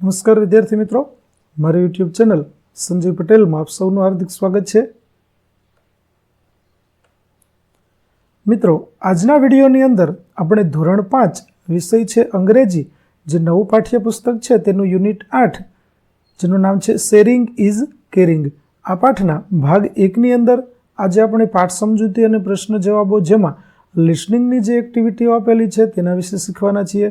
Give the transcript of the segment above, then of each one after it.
નમસ્કાર વિદ્યાર્થી મિત્રો. મારી યુટ્યુબ ચેનલ સંજય પટેલમાં આપ સૌનું હાર્દિક સ્વાગત છે. મિત્રો, આજના વિડીયોની અંદર આપણે ધોરણ પાંચ વિષય છે અંગ્રેજી, જે નવું પાઠ્યપુસ્તક છે તેનું યુનિટ આઠ, જેનું નામ છે શેરિંગ ઇઝ કેરિંગ આ પાઠના ભાગ એકની અંદર આજે આપણે પાઠ સમજૂતી અને પ્રશ્ન જવાબો જેમાં લિસનિંગની જે એક્ટિવિટીઓ આપેલી છે તેના વિશે શીખવાના છીએ.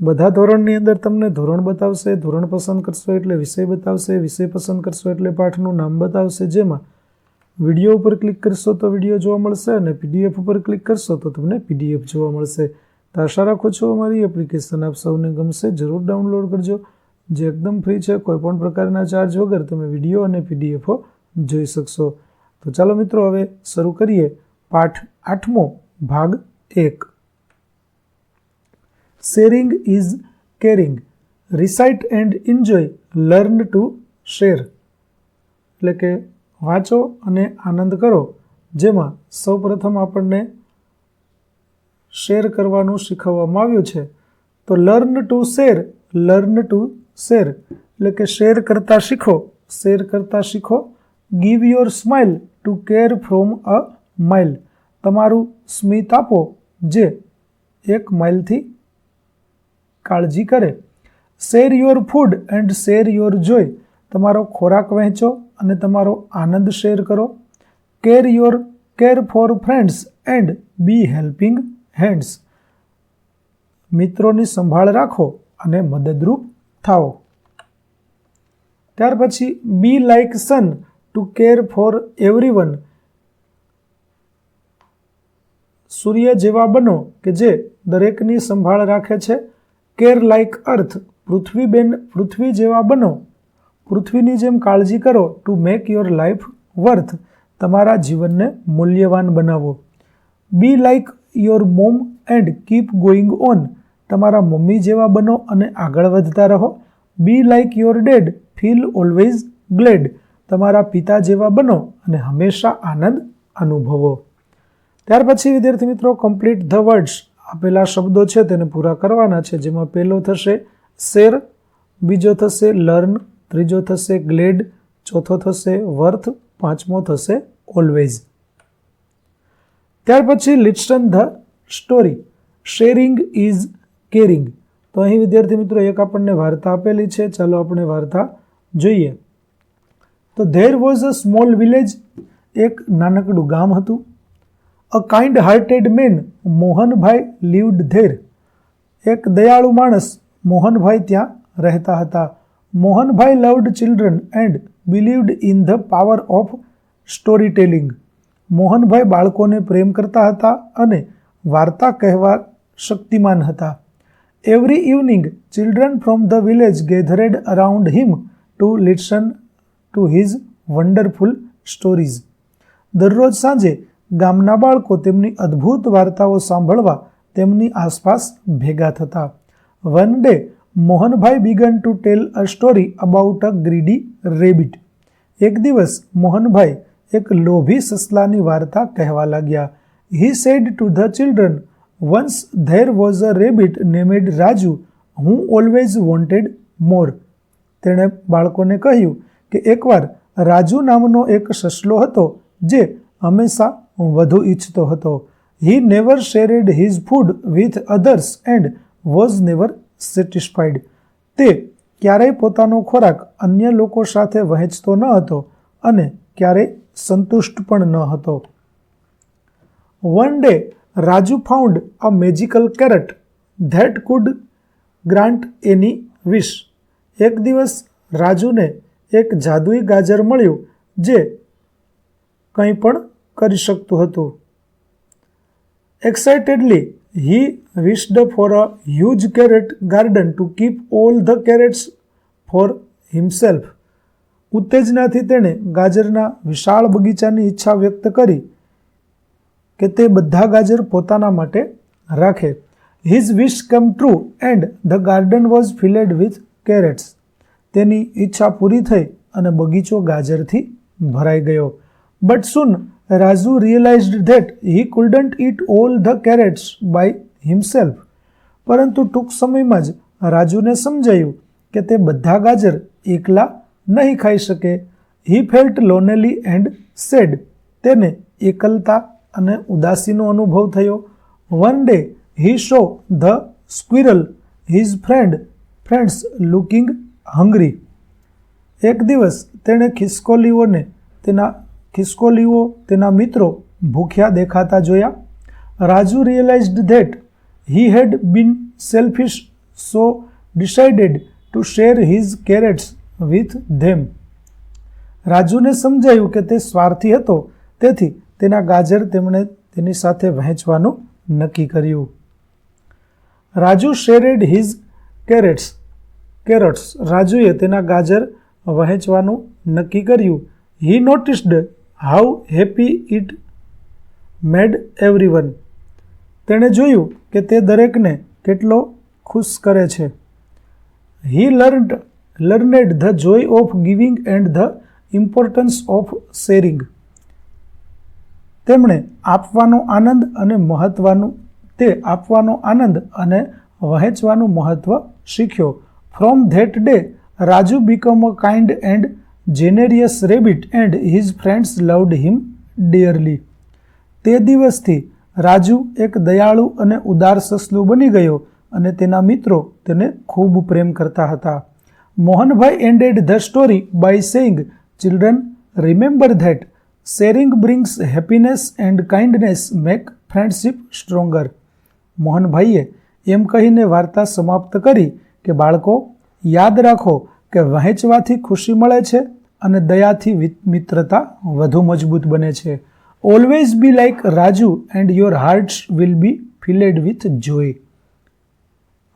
બધા ધોરણની અંદર તમને ધોરણ બતાવશે, ધોરણ પસંદ કરશો એટલે વિષય બતાવશે, વિષય પસંદ કરશો એટલે પાઠનું નામ બતાવશે. જેમાં વીડિયો ઉપર ક્લિક કરશો તો વીડિયો જોવા મળશે અને પીડીએફ ઉપર ક્લિક કરશો તો તમને પીડીએફ જોવા મળશે. તો આશા રાખું છું અમારી એપ્લિકેશન આપ સૌને ગમશે. જરૂર ડાઉનલોડ કરજો. જે એકદમ ફ્રી છે કોઈપણ પ્રકારના ચાર્જ વગર તમે વીડિયો અને પીડીએફો જોઈ શકશો. તો ચાલો મિત્રો, હવે શરૂ કરીએ. પાઠ આઠમો, ભાગ એક. Sharing is caring recite and enjoy learn to share એટલે કે વાંચો અને આનંદ કરો. જેમાં સૌપ્રથમ આપણને શેર કરવાનું શીખવવામાં આવ્યું છે. તો learn to share learn to share એટલે કે શેર કરતાં શીખો. શેર કરતાં શીખો. Give your smile to care from a mile તમારું સ્મિત આપો જે એક માઇલથી કાળજી કરે. Share your food and share your joy. તમારો ખોરાક વહેંચો અને તમારો આનંદ શેર કરો. Care your, care for friends and be helping hands. મિત્રોની સંભાળ રાખો અને મદદરૂપ થાઓ. ત્યાર પછી be like sun to care for everyone. સૂર્ય જેવા બનો કે જે દરેકની સંભાળ રાખે છે. કેર લાઇક અર્થ પૃથ્વીબેન પૃથ્વી જેવા બનો. પૃથ્વીની જેમ કાળજી કરો to make your life worth તમારા જીવનને મૂલ્યવાન બનાવો. Be like your mom and keep going on તમારા મમ્મી જેવા બનો અને આગળ વધતા રહો. Be like your dad feel always glad તમારા પિતા જેવા બનો અને હંમેશા આનંદ અનુભવો. ત્યાર પછી વિદ્યાર્થી મિત્રો કમ્પ્લીટ ધ વર્ડ્સ આપેલા શબ્દો છે તેને પૂરા કરવાના છે. જેમાં પહેલો થશે શેર, બીજો થશે લર્ન, ત્રીજો થશે ગ્લેડ, ચોથો થશે વર્થ, પાંચમો થશે ઓલવેઝ. ત્યાર પછી listen the story, sharing is caring. તો અહીં વિદ્યાર્થી મિત્રો એક આપણને વાર્તા આપેલી છે. ચાલો આપણે વાર્તા જોઈએ. તો there was a small village, એક નાનકડું ગામ હતું. A kind hearted man Mohanbhai lived there એક દયાળુ માણસ મોહનભાઈ ત્યાં રહેતા હતા. Mohanbhai loved children and believed in the power of story telling Mohanbhai બાળકોને પ્રેમ કરતા હતા અને વાર્તા કહેવા શક્તિમાન હતા. Every evening children from the village gathered around him to listen to his wonderful stories દરરોજ સાંજે ગામના બાળકો તેમની અદ્ભુત વાર્તાઓ સાંભળવા તેમની આસપાસ ભેગા થતા. One day Mohanbhai began to tell a story about a greedy rabbit એક દિવસ, મોહનભાઈ એક લોભી સસલાની વાર્તા કહેવા લાગ્યા. He said to the children once there was a rabbit named Raju who always wanted મોર તેણે બાળકોને કહ્યું કે એકવાર રાજુ નામનો એક સસલો હતો, જે હંમેશા વધુ ઈચ્છતો હતો. He never shared his food with others and was never satisfied તે ક્યારેય પોતાનો ખોરાક અન્ય લોકો સાથે વહેંચતો ન હતો અને ક્યારેય સંતુષ્ટ પણ ન હતો. One day Raju found a magical carrot that could grant any wish એક દિવસ, રાજુને એક જાદુઈ ગાજર મળ્યું, જે કંઈ પણ કરી શકતું હતું. Excitedly he wished for a huge carrot garden to keep all the carrots for himself ઉત્તેજનાથી તેણે ગાજરના વિશાળ બગીચાની ઈચ્છા વ્યક્ત કરી કે તે બધા ગાજર પોતાના માટે રાખે. His wish come true and the garden was filled with carrots તેની ઈચ્છા પૂરી થઈ અને બગીચો ગાજરથી ભરાઈ ગયો. But soon Raju realized that he couldn't eat all the carrots by himself પરંતુ ટૂંક સમયમાં જ રાજુને સમજાયું કે તે બધા ગાજર એકલા નહીં ખાઈ શકે. He felt lonely and sad તેને એકલતા અને ઉદાસીનો અનુભવ થયો. One day he saw the squirrel his friend friends looking hungry એક દિવસ તેણે ખિસકોલીઓને તેના ખિસકોલીઓ તેના મિત્રો ભૂખ્યા દેખાતા જોયા. Raju realized that he had been selfish so decided to share his carrots with them રાજુને સમજાયું કે તે સ્વાર્થી હતો, તેથી તેના ગાજર તેમણે તેની સાથે વહેંચવાનું નક્કી કર્યું. Raju shared his carrots carrots રાજુએ તેના ગાજર વહેંચવાનું નક્કી કર્યું. He noticed how happy it made everyone. તેણે જોયું કે તે દરેકને કેટલો ખુશ કરે છે. He learned, learned the joy of giving and the importance of sharing. તેમણે આપવાનો આનંદ અને મહત્વનું, તે આપવાનો આનંદ અને વહેંચવાનું મહત્વ શીખ્યો. From that day, Raju become a kind and generous rabbit and his friends loved him dearly તે દિવસથી રાજુ એક દયાળુ અને ઉદાર સસલું બની ગયો અને તેના મિત્રો તેને ખૂબ પ્રેમ કરતા હતા. Mohanbhai ended the story by saying children remember that sharing brings happiness and kindness make friendship stronger મોહનભાઈએ એમ કહીને વાર્તા સમાપ્ત કરી કે, બાળકો, યાદ રાખો કે વહેંચવાથી ખુશી મળે છે અને દયાથી મિત્રતા વધુ મજબૂત બને છે. Always be like Raju and your hearts will be filled with joy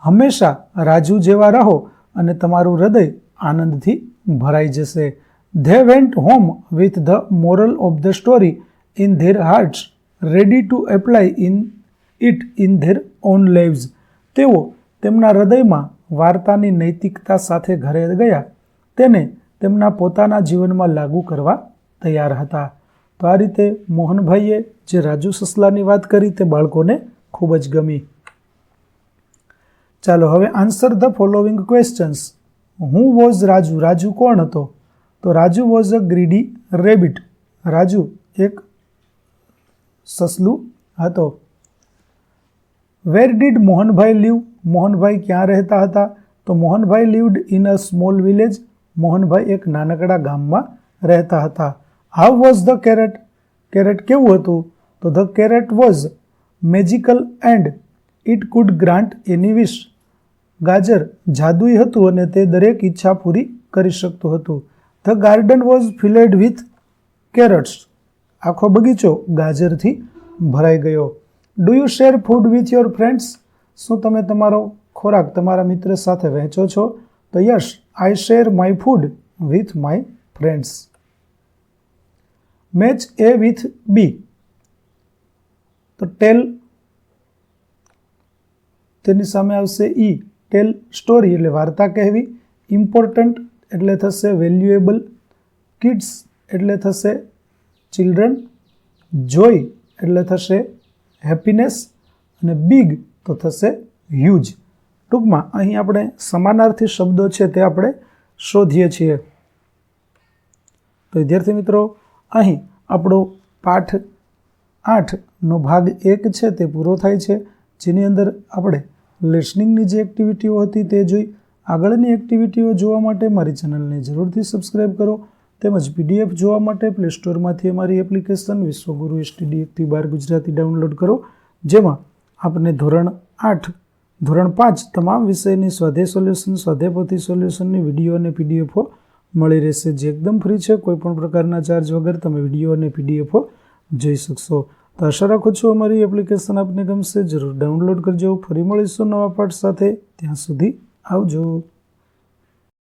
હંમેશા રાજુ જેવા રહો અને તમારું હૃદય આનંદથી ભરાઈ જશે. They went home with the moral of the story in their hearts ready to apply in it in their own lives તેઓ તેમના હૃદયમાં વાર્તાની નૈતિકતા સાથે ઘરે ગયા, તેને તેમના પોતાના જીવનમાં લાગુ કરવા તૈયાર હતા. તો આ રીતે મોહનભાઈએ જે રાજુ સસલાની વાત કરી તે બાળકોને ખૂબ જ ગમી. ચાલો હવે answer the following questions who was Raju? Raju કોણ હતો? તો Raju was a greedy rabbit Raju એક સસલું હતો. Where did Mohanbhai live Mohanbhai ક્યાં રહેતા હતા? તો Mohanbhai lived in a small village Mohanbhai એક નાનકડા ગામમાં રહેતા હતા. How was the carrot carrot કેવું હતું? તો the carrot was magical and it could grant any wish ગાજર જાદુઈ હતું અને તે દરેક ઈચ્છા પૂરી કરી શકતું હતું. The garden was filled with carrots આખો બગીચો ગાજરથી ભરાઈ ગયો. Do you share food with your friends શું તમે તમારો ખોરાક તમારા મિત્ર સાથે વહેંચો છો? તો yes I share my food with my friends match A with B તો ટેલ તેની સામે આવશે ઈ ટેલ સ્ટોરી એટલે વાર્તા કહેવી. ઇમ્પોર્ટન્ટ એટલે થશે વેલ્યુએબલ કિડ્સ એટલે થશે ચિલ્ડ્રન જોય એટલે થશે હેપીનેસ અને બિગ તો થશે હ્યુજ ટૂંકમાં અહીં આપણે સમાનાર્થી શબ્દો છે તે આપણે શોધીએ છીએ. તો વિદ્યાર્થી મિત્રો, અહીં આપણો પાઠ આઠનો ભાગ એક છે તે પૂરો થાય છે. જેની અંદર આપણે લિસનિંગની જે એક્ટિવિટીઓ હતી તે જોઈ. આગળની એક્ટિવિટીઓ જોવા માટે મારી ચેનલને જરૂરથી સબસ્ક્રાઈબ કરો. તેમજ પીડીએફ જોવા માટે પ્લે સ્ટોરમાંથી અમારી એપ્લિકેશન વિશ્વગુરુ એસટીડી એકથી બાર ગુજરાતી ડાઉનલોડ કરો. જેમાં આપને ધોરણ આઠ, ધોરણ પાંચ તમામ વિષયની સ્વાધે સોલ્યુશન સ્વાધેપોથી સોલ્યુશનની વીડિયો અને પીડીએફો મળી રહેશે. જે એકદમ ફ્રી છે કોઈપણ પ્રકારના ચાર્જ વગર તમે વીડિયો અને પીડીએફો જોઈ શકશો. તો આશા રાખું છું અમારી એપ્લિકેશન આપને ગમશે. જરૂર ડાઉનલોડ કરજો. ફરી મળીશું નવા પાઠ સાથે. ત્યાં સુધી આવજો.